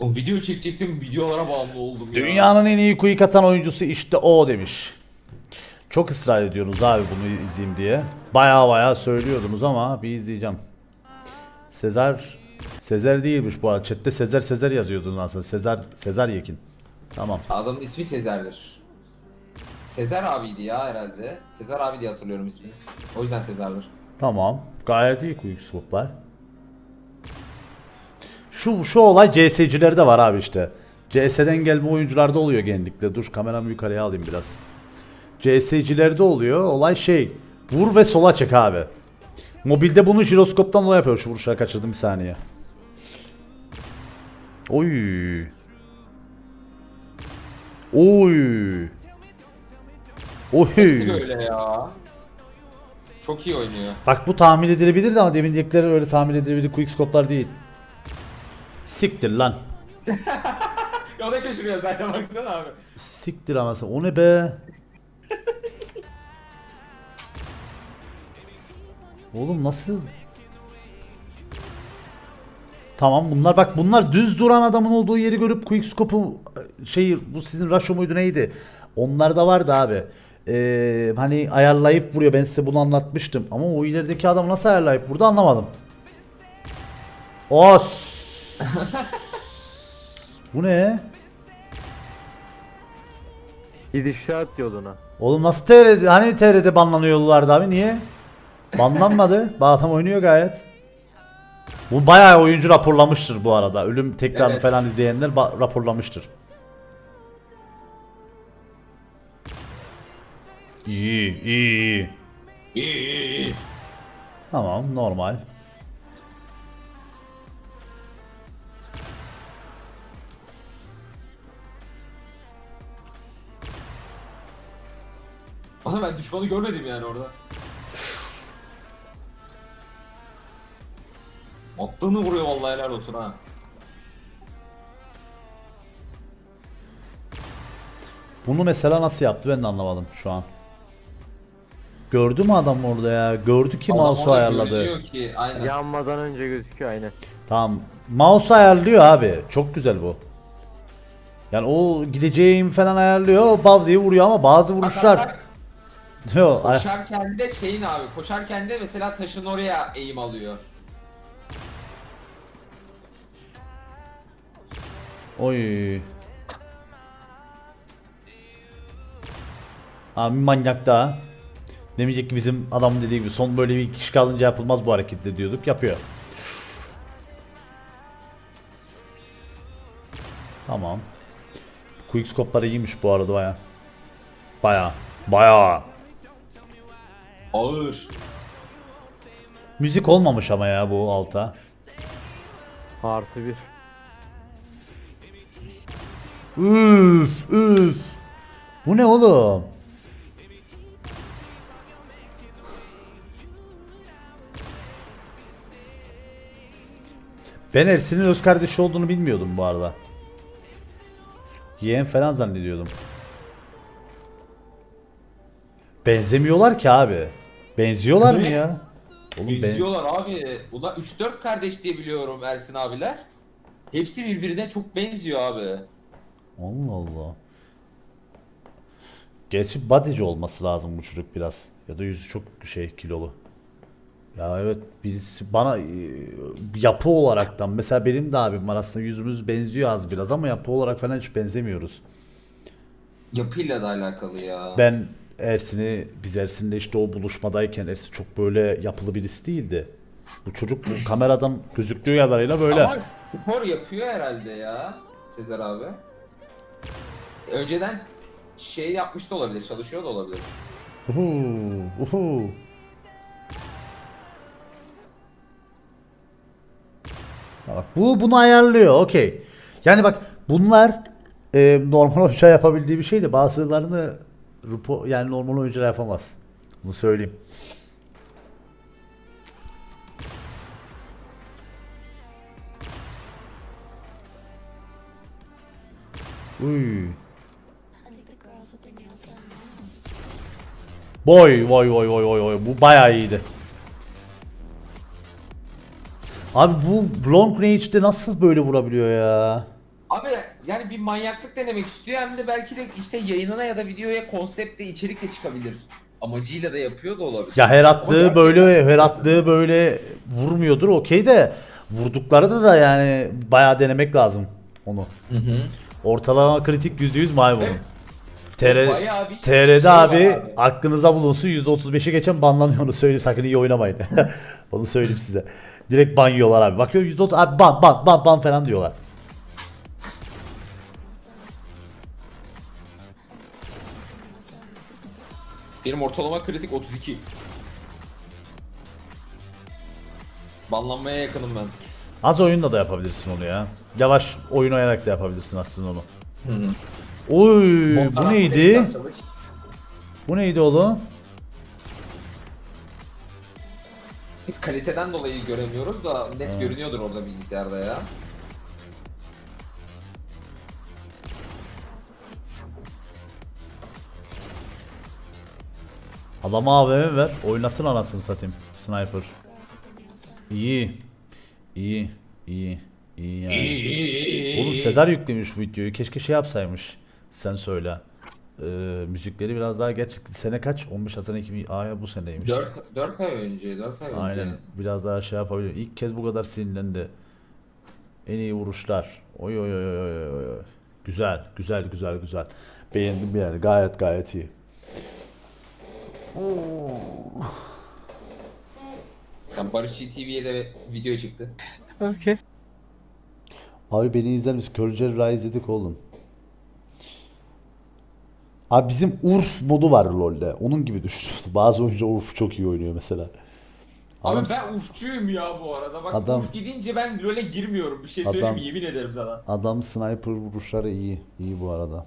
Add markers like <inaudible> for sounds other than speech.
O video çekecektim videolara bağımlı oldum ya. Dünyanın en iyi quick atan oyuncusu işte o demiş. Çok ısrar ediyorsunuz abi bunu izleyeyim diye. Baya baya söylüyordunuz ama bir izleyeceğim. Sezar Sezer değilmiş bu arada. Chat'te Sezer Sezer yazıyordu aslında. Sezer Sezer Yekin. Tamam. Adamın ismi Sezer'dir. Sezer abiydi ya herhalde. Sezer abi diye hatırlıyorum ismini. O yüzden Sezer'dir. Tamam. Gayet iyi quick scope'lar. Şu şu olay CS'cilerde var abi işte. CS'den gelme oyuncularda oluyor genellikle. Dur kameramı yukarıya alayım biraz. CS'cilerde oluyor. Olay şey. Vur ve sola çek abi. Mobilde bunu jiroskoptan dolayı yapıyor. Şu vuruşları kaçırdım bir saniye. Oy. Oy. Hepsi Oy. böyle ya. Çok iyi oynuyor. Bak bu tahmin edilebilirdi ama demin öyle tahmin edilebilir quickscope'lar değil. Siktir lan. <laughs> Ya da şaşırıyor zaten baksana abi. Siktir anası. O ne be? Oğlum nasıl? Tamam bunlar bak bunlar düz duran adamın olduğu yeri görüp quickscope'u şey bu sizin Rasho muydu neydi? Onlar da vardı abi. Ee, hani ayarlayıp vuruyor ben size bunu anlatmıştım ama o ilerideki adam nasıl ayarlayıp vurdu anlamadım. Os. <laughs> bu ne? Gidişat yoluna. Oğlum nasıl TRT hani TRT banlanıyorlardı abi niye? Banlanmadı. <laughs> Bu adam oynuyor gayet. Bu bayağı oyuncu raporlamıştır bu arada. Ölüm tekrarını Evet. falan izleyenler ba- raporlamıştır. İyi, iyi, iyi. İyi iyi iyi. Tamam, normal. Ama ben düşmanı görmedim yani orada. Attığını vuruyor vallahi helal olsun ha. Bunu mesela nasıl yaptı ben de anlamadım şu an. Gördü mü adam orada ya? Gördü ki Adam mouse'u orada ayarladı. görünüyor ki aynen. Yanmadan önce gözüküyor aynen. Tamam. Mouse ayarlıyor abi. Çok güzel bu. Yani o gideceğim falan ayarlıyor. Bav diye vuruyor ama bazı Bak, vuruşlar. bak, Yok. ay- Koşarken de şeyin abi, koşarken de mesela taşın oraya eğim alıyor. Oy. Abi manyak daha. Demeyecek ki bizim adam dediği gibi son böyle bir kişi kalınca yapılmaz bu hareket diyorduk. Yapıyor. Tamam. Quickscope'lar iyiymiş bu arada baya. Baya. Baya. Ağır. Müzik olmamış ama ya bu alta. Artı bir. Üf üf. Bu ne oğlum? Ben Ersin'in öz kardeşi olduğunu bilmiyordum bu arada. Yeğen falan zannediyordum. Benzemiyorlar ki abi. Benziyorlar mı Ne? ya? Oğlum ben... Benziyorlar abi. Ulan 3-4 kardeş diye biliyorum Ersin abiler. Hepsi birbirine çok benziyor abi. Allah Allah. Gerçi bodyci olması lazım bu çocuk biraz. Ya da yüzü çok şey kilolu. Ya evet birisi bana e, yapı olaraktan mesela benim de abim var aslında yüzümüz benziyor az biraz ama yapı olarak falan hiç benzemiyoruz. Yapıyla da alakalı ya. Ben Ersin'i biz Ersin'le işte o buluşmadayken Ersin çok böyle yapılı birisi değildi. Bu çocuk bu kameradan gözüktüğü kadarıyla böyle. Ama spor yapıyor herhalde ya Sezer abi. Önceden şey yapmış da olabilir, çalışıyor da olabilir. Uhu, uhu. Ya Bak, bu bunu ayarlıyor. Okey. Yani bak bunlar e, normal oyuncular yapabildiği bir şey de bazılarını rupo, yani normal oyuncular yapamaz. Bunu söyleyeyim. Uy. Boy boy boy boy boy boy bu bayağı iyiydi. Abi bu long range'de nasıl böyle vurabiliyor ya? Abi yani bir manyaklık denemek istiyor hem de belki de işte yayınına ya da videoya konseptle içerikle çıkabilir. Amacıyla da yapıyor da olabilir. Ya her attığı Ama böyle her attığı böyle vurmuyordur okey de vurdukları da da yani bayağı denemek lazım onu. Hı hı. Ortalama kritik %100 maymunum. Evet. TR, Bayağı bir şey TR'de var abi, aklınıza bulunsun %35'i geçen banlanıyor onu söyleyeyim sakın iyi oynamayın. <laughs> onu söyleyeyim size. Direkt ban yiyorlar abi. Bakıyor %30 abi ban ban ban ban falan diyorlar. Benim ortalama kritik 32. Banlanmaya yakınım ben. Az oyunla da yapabilirsin onu ya. Yavaş oyun oynayarak da yapabilirsin aslında onu. Hı hı. Oy bu neydi? Bu neydi oğlum? Biz kaliteden dolayı göremiyoruz da net görünüyordur orada bilgisayarda ya. Adama AVM ver. Oynasın anasını satayım. Sniper. İyi. İyi. İyi. İyi yani. Oğlum Sezar yüklemiş bu videoyu. Keşke şey yapsaymış. Sen söyle. Ee, müzikleri biraz daha geç. Sene kaç? 15 Haziran 2000. Aa bu seneymiş. 4, 4 ay önce, 4 ay önce. Aynen. Biraz daha şey yapabilir. İlk kez bu kadar sinirlendi. En iyi vuruşlar. Oy oy oy oy oy. Güzel, güzel, güzel, güzel. Beğendim yani. Gayet gayet iyi. Yani Barış TV'ye de video çıktı. Abi beni izler misin? Körce Rise dedik oğlum. Abi bizim Urf modu var LoL'de. Onun gibi düşün. <laughs> Bazı oyuncu Urf çok iyi oynuyor mesela. Adam, Abi ben ufçuyum ya bu arada. Bak Adam- uf gidince ben LoL'e girmiyorum. Bir şey Adam- söyleyeyim mi? Yemin ederim sana. adam sniper vuruşları iyi. İyi bu arada.